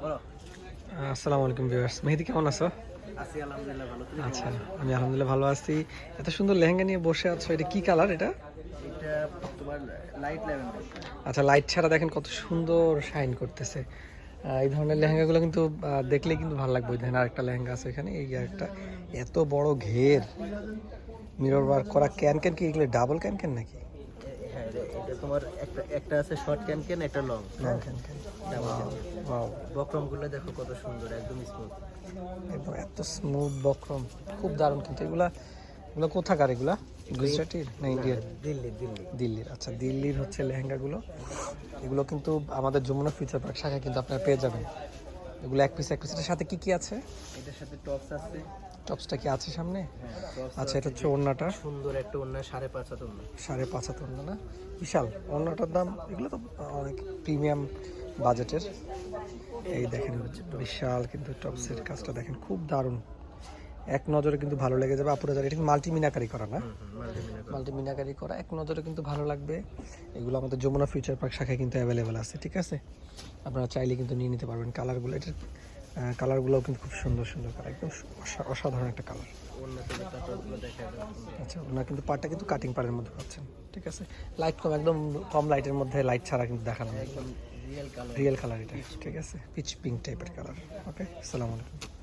আসসালামু আলাইকুম ভিউয়ার্স মেহেদি কেমন আছো? আলহামদুলিল্লাহ ভালো। আচ্ছা আমি আলহামদুলিল্লাহ ভালো আছি। এত সুন্দর লেহেঙ্গা নিয়ে বসে আছো এটা কি কালার এটা? আচ্ছা লাইট ছাড়া দেখেন কত সুন্দর শাইন করতেছে। এই ধরনের লেহেঙ্গাগুলো কিন্তু দেখলে কিন্তু ভালো লাগবে। দেখেন আরেকটা লেহেঙ্গা আছে এখানে এই একটা এত বড় ঘের। মিরর ওয়ার্ক করা ক্যান ক্যান কি এগুলো ডাবল ক্যান ক্যান নাকি? হ্যাঁ এটা তোমার একটা একটা আছে শর্ট ক্যান ক্যান একটা long long can can wow বক্রমগুলো দেখো কত সুন্দর একদম স্মুথ একদম এত স্মুথ বক্রম খুব দারুণ কিন্তু এগুলা এগুলো কোথাকার এগুলা? গুজরাটির না ইন্ডিয়ার? দিল্লি দিল্লি। দিল্লির আচ্ছা দিল্লির হচ্ছে লেহেঙ্গাগুলো। এগুলো কিন্তু আমাদের যমুনা ফিউচার পার্ক শাখায় কিন্তু আপনারা পেয়ে যাবেন। এগুলো এক পিস এক পিস এটার সাথে কি কি আছে? এটার সাথে টপস আছে। টপসটা কি আছে সামনে? হ্যাঁ আচ্ছা এটা হচ্ছে ওড়নাটা। সুন্দর একটা অন্য সাড়ে পাঁচ হাত সাড়ে পাঁচ হাত ওড়না না? বিশাল। ওড়নাটার দাম এগুলো তো অনেক প্রিমিয়াম বাজেটের এই দেখেন বিশাল কিন্তু টপসের কাজটা দেখেন, খুব দারুণ। এক নজরে কিন্তু ভালো লেগে যাবে আপুরা যারা, এটা মাল্টি মিনাকারি করা না? মাল্টি মিনাকারি করা, এক নজরে কিন্তু ভালো লাগবে। এগুলো আমাদের যমুনা ফিউচার পার্ক শাখায় কিন্তু অ্যাভেলেবেল আছে, ঠিক আছে? আপনারা চাইলে কিন্তু নিয়ে নিতে পারবেন কালারগুলো এটার কালারগুলোও কিন্তু খুব সুন্দর সুন্দর কালার একদম অসাধারণ একটা কালার আচ্ছা ওনার কিন্তু পার্টটা কিন্তু কাটিং পাড়ের মধ্যে পাচ্ছেন, ঠিক আছে? লাইট কম, একদম কম লাইটের মধ্যে লাইট ছাড়া কিন্তু দেখানো একদম রিয়েল কালার রিয়েল কালার এটা ঠিক আছে? পিচ পিঙ্ক টাইপের কালার ওকে আসসালামু আলাইকুম